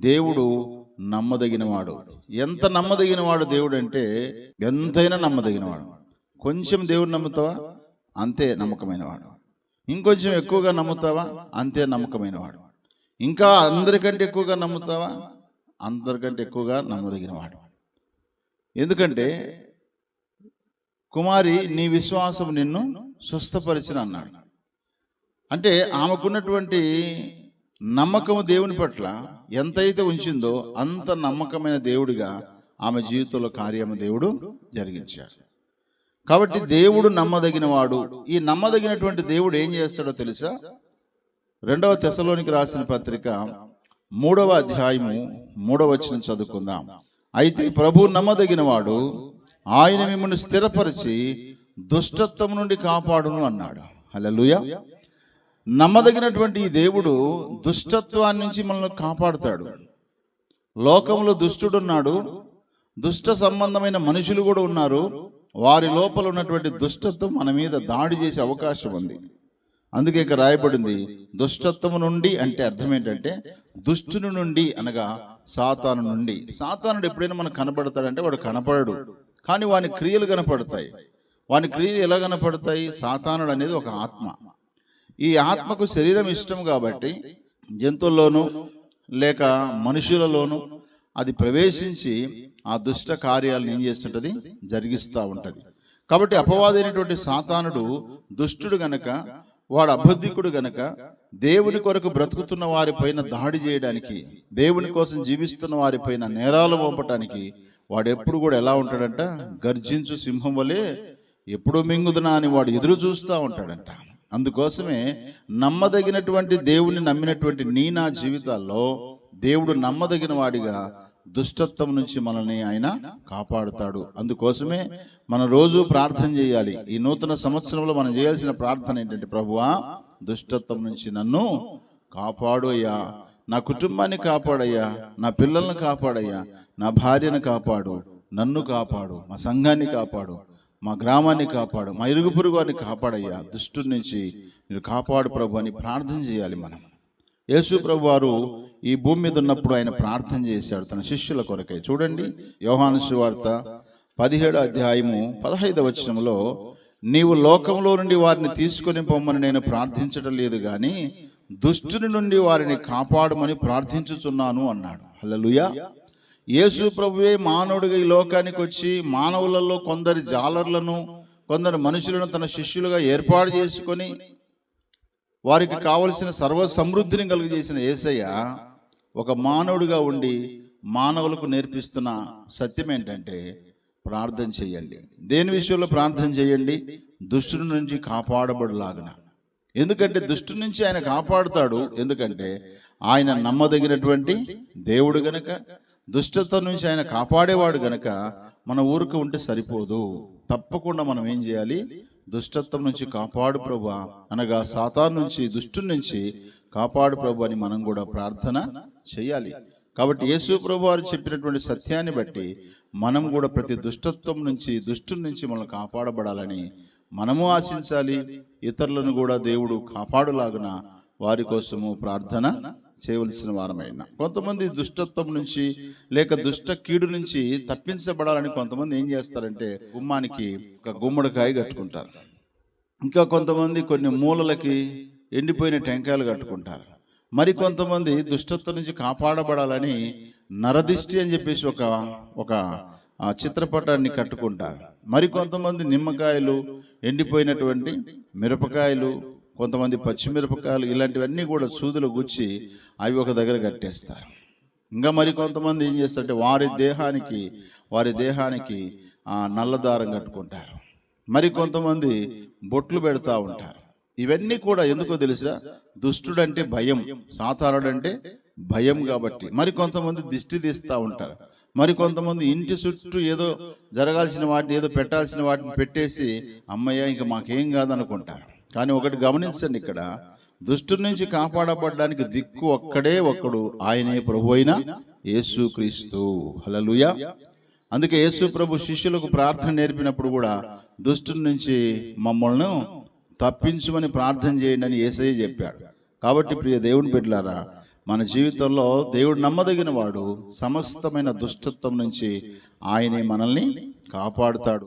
దేవుడు నమ్మదగినవాడు. ఎంత నమ్మదగినవాడు దేవుడు అంటే ఎంతైనా నమ్మదగినవాడు. కొంచెం దేవుడు నమ్ముతావా? అంతే నమ్మకమైనవాడు. ఇంకొంచెం ఎక్కువగా నమ్ముతావా? అంతే నమ్మకమైనవాడు. ఇంకా అందరికంటే ఎక్కువగా నమ్ముతావా? అందరికంటే ఎక్కువగా నమ్మదగినవాడు. ఎందుకంటే కుమారి నీ విశ్వాసం నిన్ను స్వస్థపరిచిన అన్నాడు. అంటే ఆమెకున్నటువంటి నమ్మకము దేవుని పట్ల ఎంతైతే ఉంచిందో అంత నమ్మకమైన దేవుడిగా ఆమె జీవితంలో కార్యము దేవుడు జరిగించాడు. కాబట్టి దేవుడు నమ్మదగినవాడు. ఈ నమ్మదగినటువంటి దేవుడు ఏం చేస్తాడో తెలుసా? రెండవ తెశలోనికి రాసిన పత్రిక మూడవ అధ్యాయము మూడవ వచనం చదువుకుందాం. అయితే ప్రభు నమ్మదగినవాడు ఆయన మిమ్మల్ని స్థిరపరిచి దుష్టత్వం నుండి కాపాడును అన్నాడు. హల్లెలూయా. నమ్మదగినటువంటి ఈ దేవుడు దుష్టత్వాన్ని నుంచి మనల్ని కాపాడుతాడు. లోకంలో దుష్టుడున్నాడు దుష్ట సంబంధమైన మనుషులు కూడా ఉన్నారు. వారి లోపల ఉన్నటువంటి దుష్టత్వం మన మీద దాడి చేసే అవకాశం ఉంది. అందుకే ఇక్కడ రాయబడింది దుష్టత్వం నుండి అంటే అర్థం ఏంటంటే దుష్టుని నుండి అనగా సాతాను నుండి. సాతానుడు ఎప్పుడైనా మనకు కనపడతాడంటే వాడు కనపడడు. కానీ వాని క్రియలు కనపడతాయి. వాని క్రియలు ఎలా కనపడతాయి? సాతానుడు అనేది ఒక ఆత్మ. ఈ ఆత్మకు శరీరం ఇష్టం కాబట్టి జంతువుల్లోనూ లేక మనుషులలోనూ అది ప్రవేశించి ఆ దుష్ట కార్యాలను ఏం చేస్తుంటది? జరిగిస్తూ ఉంటుంది. కాబట్టి అపవాదైనటువంటి సాతానుడు దుష్టుడు గనక వాడు అబద్ధికుడు గనక దేవుని కొరకు బ్రతుకుతున్న వారిపైన దాడి చేయడానికి దేవుని కోసం జీవిస్తున్న వారిపైన నేరాలు మోపటానికి వాడు ఎప్పుడు కూడా ఎలా ఉంటాడంట? గర్జించు సింహం వలె ఎప్పుడు మింగుదునా అని వాడు ఎదురు చూస్తూ ఉంటాడంట. అందుకోసమే నమ్మదగినటువంటి దేవుని నమ్మినటువంటి నీ నా జీవితాల్లో దేవుడు నమ్మదగిన వాడిగా దుష్టత్వం నుంచి మనల్ని ఆయన కాపాడుతాడు. అందుకోసమే మనం రోజు ప్రార్థన చేయాలి. ఈ నూతన సంవత్సరంలో మనం చేయాల్సిన ప్రార్థన ఏంటంటే ప్రభువా దుష్టత్వం నుంచి నన్ను కాపాడు అయ్యా. నా కుటుంబాన్ని కాపాడయ్యా. నా పిల్లల్ని కాపాడయ్యా. నా భార్యను కాపాడు. నన్ను కాపాడు. మా సంఘాన్ని కాపాడు. మా గ్రామాన్ని కాపాడు మా ఇరుగు పొరుగు వారిని కాపాడయ్యా. దుష్టు నుంచి మీరు కాపాడు ప్రభు అని ప్రార్థన చేయాలి మనం. యేసు ప్రభు వారు ఈ భూమి మీద ఉన్నప్పుడు ఆయన ప్రార్థన చేశాడు తన శిష్యుల కొరకై. చూడండి యోహాను సువార్త పదిహేడు అధ్యాయము పదహైదవ వచనంలో నీవు లోకంలో నుండి వారిని తీసుకొని పొమ్మని నేను ప్రార్థించడం లేదు గాని దుష్టుని నుండి వారిని కాపాడమని ప్రార్థించుచున్నాను అన్నాడు. హల్లెలూయా. యేసు ప్రభువే మానవుడిగా ఈ లోకానికి వచ్చి మానవులలో కొందరి జాలర్లను కొందరు మనుషులను తన శిష్యులుగా ఏర్పాటు చేసుకొని వారికి కావలసిన సర్వ సమృద్ధిని కలుగజేసిన యేసయ్య ఒక మానవుడిగా ఉండి మానవులకు నేర్పిస్తున్న సత్యం ఏంటంటే ప్రార్థన చేయండి. దేని విషయంలో ప్రార్థన చేయండి? దుష్టుని నుంచి కాపాడబడులాగున. ఎందుకంటే దుష్టు నుంచి ఆయన కాపాడుతాడు. ఎందుకంటే ఆయన నమ్మదగినటువంటి దేవుడు గనక దుష్టత్వం నుంచి ఆయన కాపాడేవాడు గనక మన ఊరికి ఉంటే సరిపోదు. తప్పకుండా మనం ఏం చేయాలి? దుష్టత్వం నుంచి కాపాడు ప్రభు. అనగా సాతాన్ నుంచి దుష్టు నుంచి కాపాడు ప్రభు అని మనం కూడా ప్రార్థన చేయాలి. కాబట్టి యేసు ప్రభు వారు చెప్పినటువంటి సత్యాన్ని బట్టి మనం కూడా ప్రతి దుష్టత్వం నుంచి దుష్టు నుంచి మనం కాపాడబడాలని మనము ఆశించాలి. ఇతరులను కూడా దేవుడు కాపాడులాగున వారి కోసము ప్రార్థన చేయవలసిన వారమైన. కొంతమంది దుష్టత్వం నుంచి లేక దుష్ట కీడు నుంచి తప్పించబడాలని కొంతమంది ఏం చేస్తారంటే గుమ్మానికి ఒక గుమ్మడికాయ కట్టుకుంటారు. ఇంకా కొంతమంది కొన్ని మూలలకి ఎండిపోయిన టెంకాయలు కట్టుకుంటారు. మరి కొంతమంది దుష్టత్వం నుంచి కాపాడబడాలని నరదిష్టి అని చెప్పేసి ఒక ఒక చిత్రపటాన్ని కట్టుకుంటారు. మరి కొంతమంది నిమ్మకాయలు ఎండిపోయినటువంటి మిరపకాయలు కొంతమంది పచ్చిమిరపకాయలు ఇలాంటివన్నీ కూడా సూదులు గుచ్చి అవి ఒక దగ్గర కట్టేస్తారు. ఇంకా మరి కొంతమంది ఏం చేస్తారంటే వారి దేహానికి వారి దేహానికి ఆ నల్లదారం కట్టుకుంటారు. మరి కొంతమంది బొట్లు పెడతా ఉంటారు. ఇవన్నీ కూడా ఎందుకో తెలుసా? దుష్టుడంటే భయం సాతానుడంటే భయం కాబట్టి. మరి కొంతమంది దిష్టి తీస్తూ ఉంటారు. మరి కొంతమంది ఇంటి చుట్టూ ఏదో జరగాల్సిన వాటిని ఏదో పెట్టాల్సిన వాటిని పెట్టేసి అమ్మయ్య ఇంకా మాకేం కాదనుకుంటారు. కానీ ఒకటి గమనించండి ఇక్కడ. దుష్టు నుంచి కాపాడబడడానికి దిక్కు ఒక్కడే ఒక్కడు ఆయనే ప్రభు అయిన యేసు క్రీస్తు. హలలుయా అందుకే యేసు ప్రభు శిష్యులకు ప్రార్థన నేర్పినప్పుడు కూడా దుష్టు నుంచి మమ్మల్ని తప్పించుమని ప్రార్థన చేయండి అని ఏసయ్య చెప్పాడు. కాబట్టి ప్రియ దేవుని బిడ్డలారా మన జీవితంలో దేవుడు నమ్మదగిన వాడు సమస్తమైన దుష్టత్వం నుంచి ఆయనే మనల్ని కాపాడుతాడు.